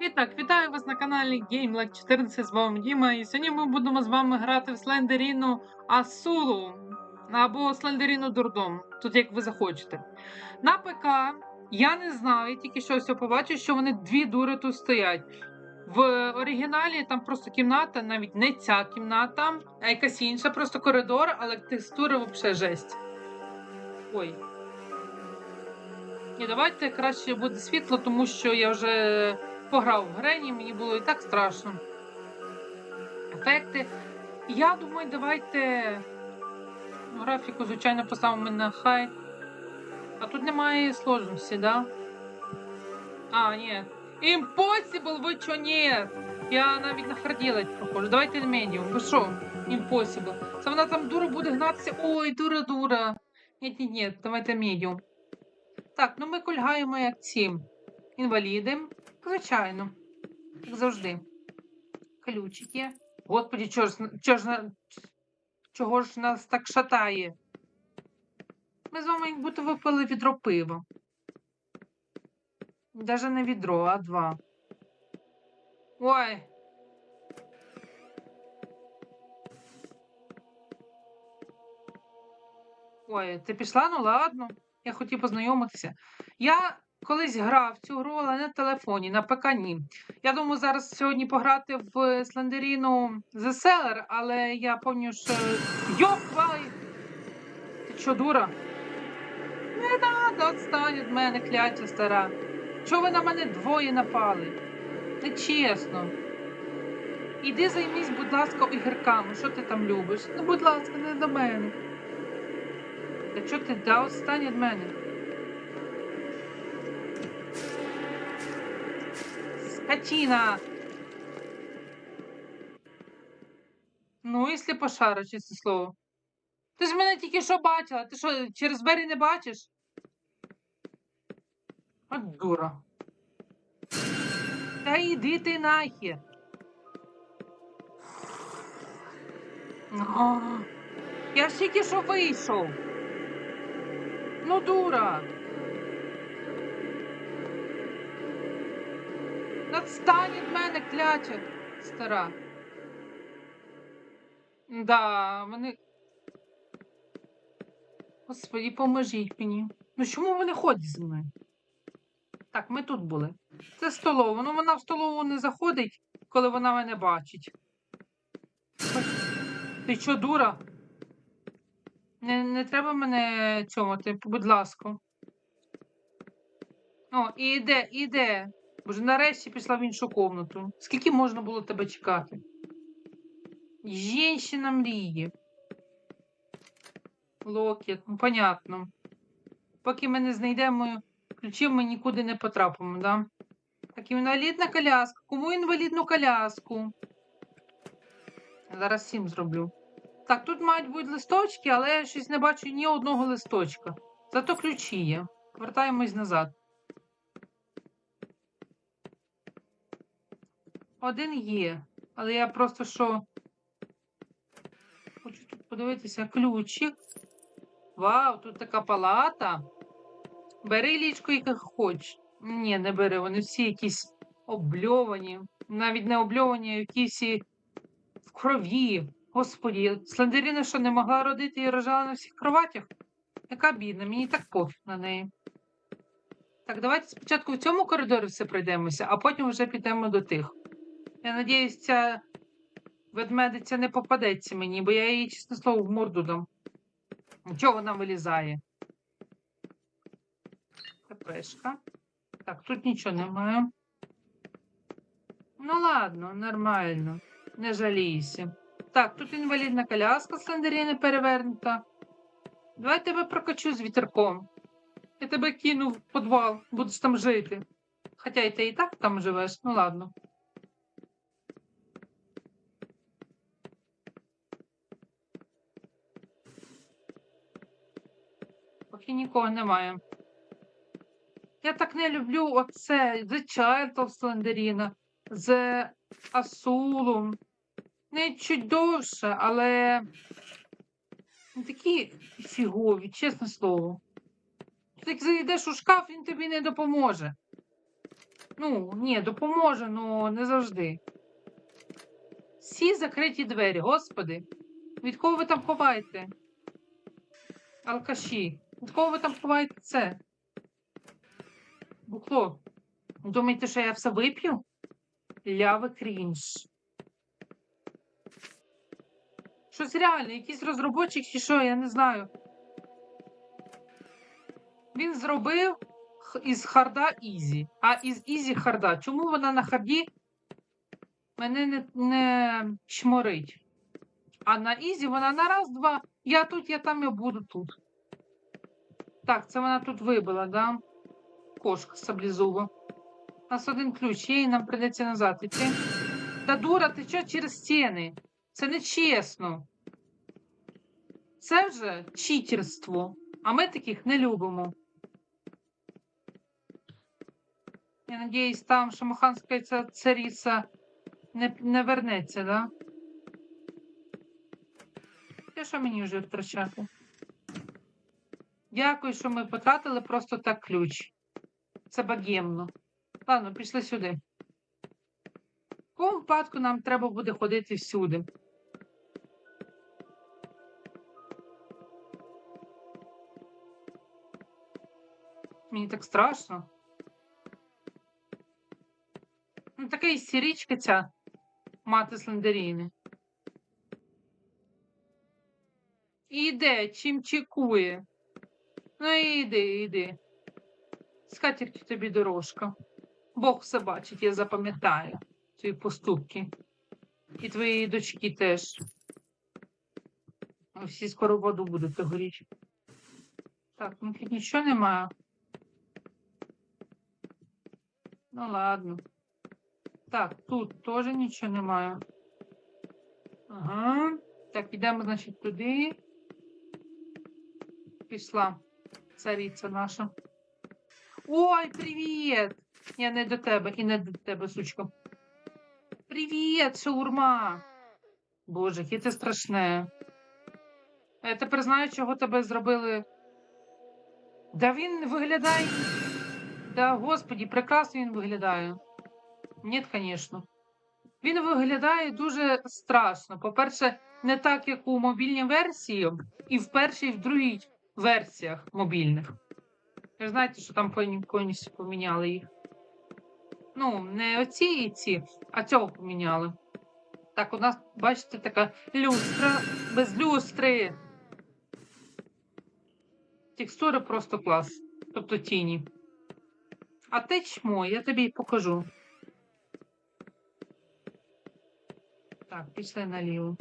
І так, вітаю вас на каналі GameLike 14, з вами Діма. І сьогодні ми будемо з вами грати в Слендеріну Асулу або Слендеріну Дурдом, тут як ви захочете. На ПК я не знаю, я тільки що все побачив, що вони дві дури тут стоять. В оригіналі там просто кімната, навіть не ця кімната, а якась інша, просто коридор, але текстура взагалі жесть. Ой. Ні, давайте краще буде світло, тому що я вже пограв в Грені, мені було і так страшно. Ефекти. Я думаю, давайте графіку, звичайно, поставимо на хай. А тут немає сложності, да? А, ні. Impossible, ви чо ні? Я навіть на харділать прохожу. Давайте на медіум. Ви що? Impossible. Це вона там дура буде гнатися. Ой, дура, дура. Ні, ні, ні, давайте медіум. Так, ну ми кульгаємо як ці інваліди. Звичайно, як завжди. Ключики. Господі, чого ж, чого ж, чого ж нас так шатає? Ми з вами як будто випили відро пива. Даже не відро, а два. Ой. Ой, ти пішла? Ну ладно. Я хотів познайомитися. Я колись грав цю гру, але не на телефоні, на ПК ні. Я думаю, зараз сьогодні пограти в Слендеріну The Seller, але я пам'ятаю, що. Йопай! Ти що, дура? Не надо, відстань від мене, кляття стара. Чого ви на мене двоє напали? Нечесно. Іди займись, будь ласка, ігрками. Що ти там любиш? Ну, будь ласка, не до мене. Та чого ти да відстань від мене? Скотина! Ну, якщо пошара, чесне слово. Ти ж мене тільки що бачила. Ти що, через двері не бачиш? От дура. Та йди ти нахер. Я ж тільки що вийшов. Ну, дура. Отстань від мене, кляча, стара. Да, вони. Господи, поможіть мені. Ну чому вони ходять зі мною? Так, ми тут були. Це столова. Ну вона в столову не заходить, коли вона мене бачить. Ти що, дура? Не, не треба мене цьомати, будь ласка. О, і йде, іде. Боже, нарешті пішла в іншу комнату. Скільки можна було тебе чекати? Жінщина мрії. Локет, ну понятно. Поки ми не знайдемо ключів, ми нікуди не потрапимо, да? Так, інвалідна коляска. Кому інвалідну коляску? Зараз сім зроблю. Так, тут мають бути листочки, але я щось не бачу ні одного листочка. Зато ключі є. Вертаємось назад. Один є, але я просто що. Хочу тут подивитися ключик. Вау, тут така палата. Бери лічку, яку хочеш. Ні, не бери, вони всі якісь обльовані. Навіть не обльовані, а якісь в крові. Господі, Слендеріна що не могла родити і рожала на всіх кроватях? Яка бідна, мені так пофіг на неї. Так, давайте спочатку в цьому коридорі все пройдемося, а потім вже підемо до тих. Я надіюсь, ця ведмедиця не попадеться мені, бо я її, чесне слово, в морду дам. Чого вона вилізає? КПшка. Так, тут нічого немає. Ну ладно, нормально. Не жалійся. Так, тут інвалідна коляска Слендеріни перевернута. Давай тебе прокачу з вітерком. Я тебе кину в підвал, будеш там жити. Хоча і ти і так там живеш, ну ладно. Поки нікого немає. Я так не люблю оце The Child of Slenderina, з Асулом. Не чуть довше, але такі фігові, чесне слово. Як зайдеш у шкаф, він тобі не допоможе. Ну, ні, допоможе, але не завжди. Всі закриті двері, господи. Від кого ви там ховаєте? Алкаші. Від кого ви там ховаєте це? Бухло. Думаєте, що я все вип'ю? Ляве крінж. Щось реально, якийсь розробочик чи що, я не знаю. Він зробив із харда ізі. А із ізі харда. Чому вона на харді мене не, не чморить? А на ізі вона на раз, два. Я тут, я там, я буду тут. Так, це вона тут вибила, да? Кошка саблізуба. У нас один ключ є, і нам прийдеться назад іти. Та дура, ти що через стіни? Це не чесно. Це вже читерство. А ми таких не любимо. Я надіюсь, там шамаханська ця цариця не, не вернеться, да? Те, що мені вже втрачати? Дякую, що ми потратили просто так ключ. Це богемно. Ладно, пішли сюди. В якому випадку нам треба буде ходити всюди. Мені так страшно. Ну, така істеричка ця мати Слендеріни. Іде, чим чекує. Ну, іди, іди. Скатерть тобі дорожка. Бог все бачить, я запам'ятаю твої поступки. І твої дочки теж. Всі скоро воду будете горіти. Так, ну тут нічого немає. Ну ладно. Так, тут теж нічого немає. Ага. Так, йдемо, значить, туди. Пішла цариця наша. Ой, привіт! Я не до тебе і не до тебе, сучка. Привіт, шаурма! Боже, яке це страшне. Я тепер знаю, чого тебе зробили. Да він виглядає. Да, господі, прекрасно він виглядає. Ні, звісно. Він виглядає дуже страшно. По-перше, не так, як у мобільній версії, і в першій, і в другій версіях мобільних. Ви знаєте, що там повні- повністю поміняли їх. Ну, не оці і ці, а цього поміняли. Так, у нас, бачите, така люстра без люстри. Текстури просто клас. Тобто тіні. А те чмо, я тобі покажу. Так, пішли наліво.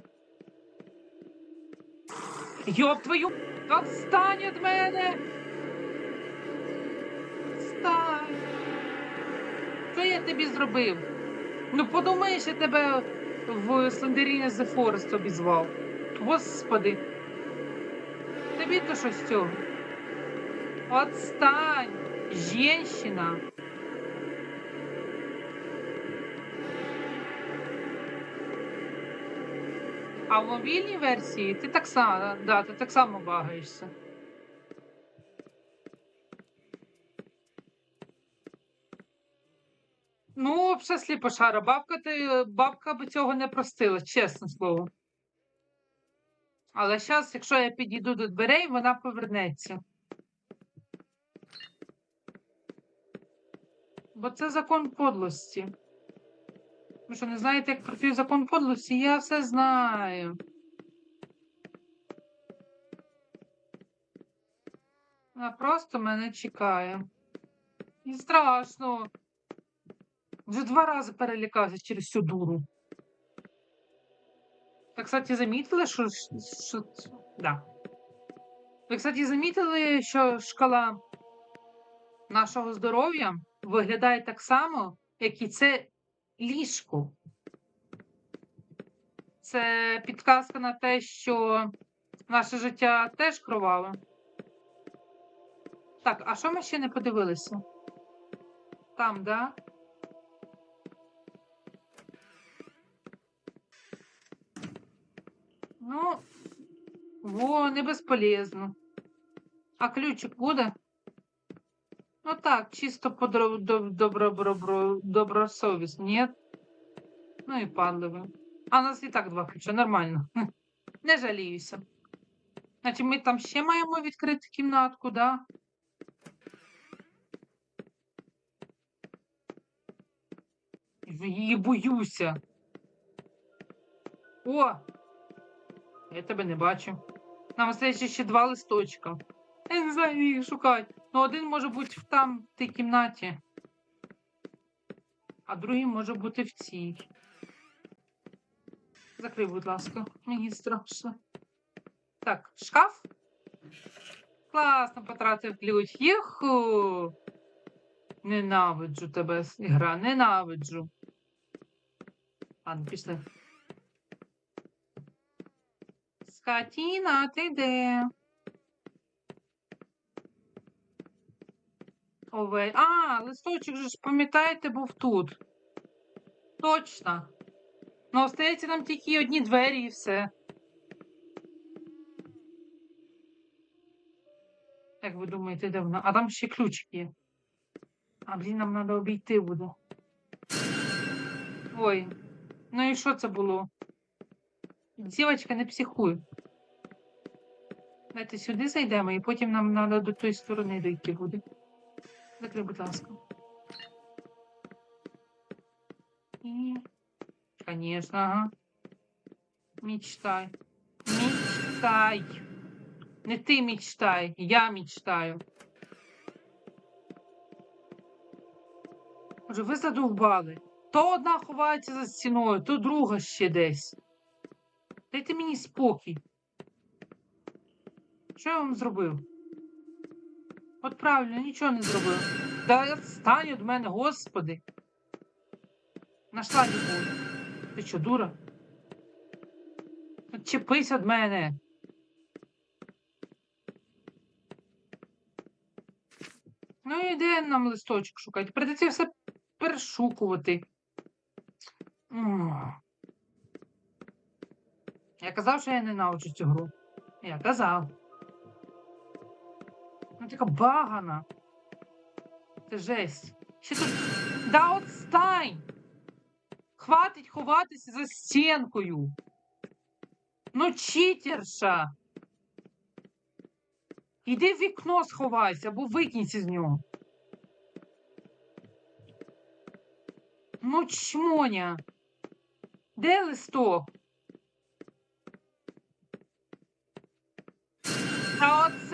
Йоп твою! Отстань від мене! Отстань! Що я тобі зробив? Ну подумаєш, я тебе в Слендеріні The Forest обізвав. Господи. Тобі то що з цього? Отстань! Женщина! А в мобільній версії ти так само, да, ти так само багаєшся. Ну, все сліпошара. Бабка, ти, бабка би цього не простила, чесне слово. Але зараз, якщо я підійду до дверей, вона повернеться. Бо це закон подлості. Ви що, не знаєте, як працює закон подлості? Я все знаю. Вона просто мене чекає. І страшно. Вже два рази перелякався через цю дуру. Так, кстати, замітили, що. що... Да. Ви, кстати, замітили, що шкала нашого здоров'я виглядає так само, як і це ліжко. Це підказка на те, що наше життя теж кроваве. Так, а що ми ще не подивилися? Там, да? Ну, во, не безполезно. А ключик буде? Ну так, чисто по добро, добро, добро, добросовісно. Ні? Ну і падли ви. А у нас і так два ключа, нормально. Не жаліюся. Значить, ми там ще маємо відкрити кімнатку, да? Її боюся. О! Я тебе не бачу. Нам остається ще два листочка. Я не знаю, їх шукати. Ну, один може бути в там, в тій кімнаті. А другий може бути в цій. Закрий, будь ласка, мені страшно. Так, шкаф. Класно потратив ключ. Єху! Ненавиджу тебе, ігра, ненавиджу. Ладно, пішли. Скотіна, ти де? Ове. А, листочок же ж, пам'ятаєте, був тут. Точно. Ну, остається нам тільки одні двері і все. Як ви думаєте, де вона? А там ще ключик є. А, блін, нам треба обійти буде. Ой. Ну і що це було? Дівочка, не психуй. Давайте сюди зайдемо, і потім нам треба до тої сторони дойти буде. Закрий, будь ласка. І... Конечно, ага. Мечтай. Мечтай. Не ти мечтай, я мечтаю. Може, ви задовбали. То одна ховається за стіною, то друга ще десь. Дайте мені спокій. Що я вам зробив? От правильно, нічого не зробив. Да відстань від мене, господи. Нашла любов. Ти що, дура? Відчепись від мене. Ну і де нам листочок шукати? Придеться все перешукувати. Я казав, що я ненавиджу цю гру. Я казав. Ну така багана. Це жесть. Ще тут. Да отстань! Хватить ховатися за стінкою. Ну, читерша. Іди в вікно сховайся або викинься з нього. Ну, чмоня. Де листок?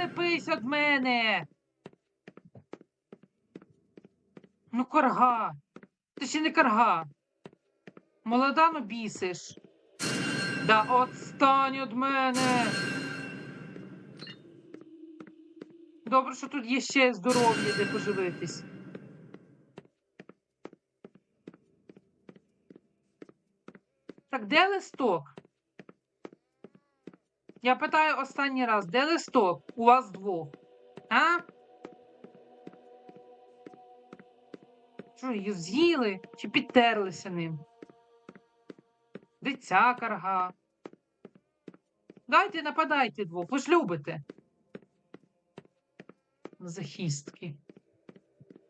Та отцепись від мене. Ну, карга. Ти ще не карга. Молода, ну бісиш. Да отстань від мене. Добре, що тут є ще здоров'я, де поживитись. Так, де листок? Я питаю останній раз, де листок? У вас двох. А? Що, її з'їли чи підтерлися ним? Де ця карга? Дайте нападайте двох, ви ж любите. Захистки.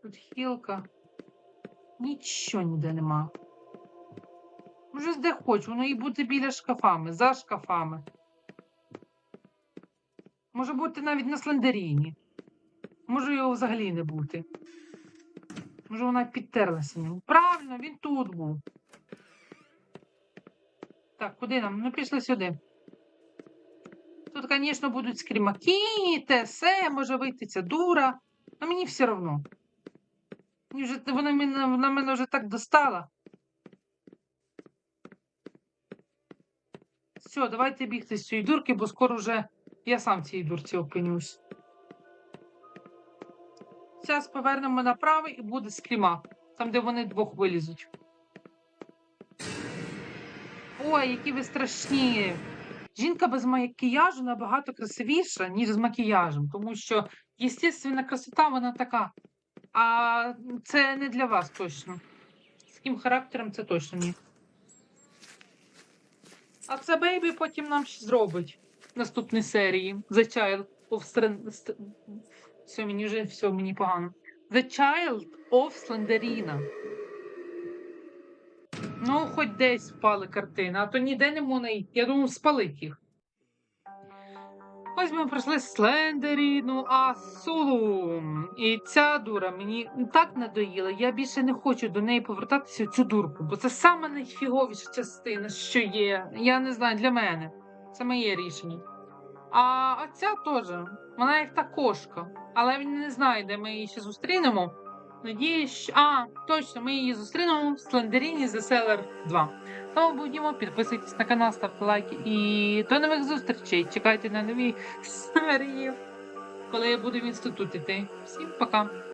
Тут хілка. Нічого ніде нема. Може, де хоч, воно і бути біля шкафами, за шкафами. Може бути навіть на слендеріні. Може його взагалі не бути. Може, вона підтерлася ним. Правильно, він тут був. Так, куди нам? Ну, пішли сюди. Тут, звісно, будуть скрімаки, те, все, може вийти ця дура. А мені все одно. Вона, мене, вона мене вже так достала. Все, давайте бігти з цієї дурки, бо скоро вже я сам в цій дурці опинюсь. Зараз повернемо направо і буде скрімак. Там, де вони двох вилізуть. Ой, які ви страшні. Жінка без макіяжу набагато красивіша, ніж з макіяжем, тому що естественна красота вона така. А це не для вас точно. З таким характером це точно ні. А це бейбі потім нам ще зробить наступній серії. The Child of Strength. Все, мені вже все, мені погано. The Child of Slenderina. Ну, хоч десь впали картини, а то ніде не можна. Я думаю, спалить їх. Ось ми пройшли Слендеріну, Асулу. І ця дура мені так надоїла. Я більше не хочу до неї повертатися в цю дурку, бо це саме найфіговіша частина, що є. Я не знаю, для мене. Це моє рішення. А оця теж, вона як та кошка. Але він не знає, де ми її ще зустрінемо. Надіюсь, що. А, точно, ми її зустрінемо в Слендеріні The Seller 2. Тому будемо, підписуйтесь на канал, ставте лайки і до нових зустрічей. Чекайте на нові серії, коли я буду в інститут іти. Всім пока!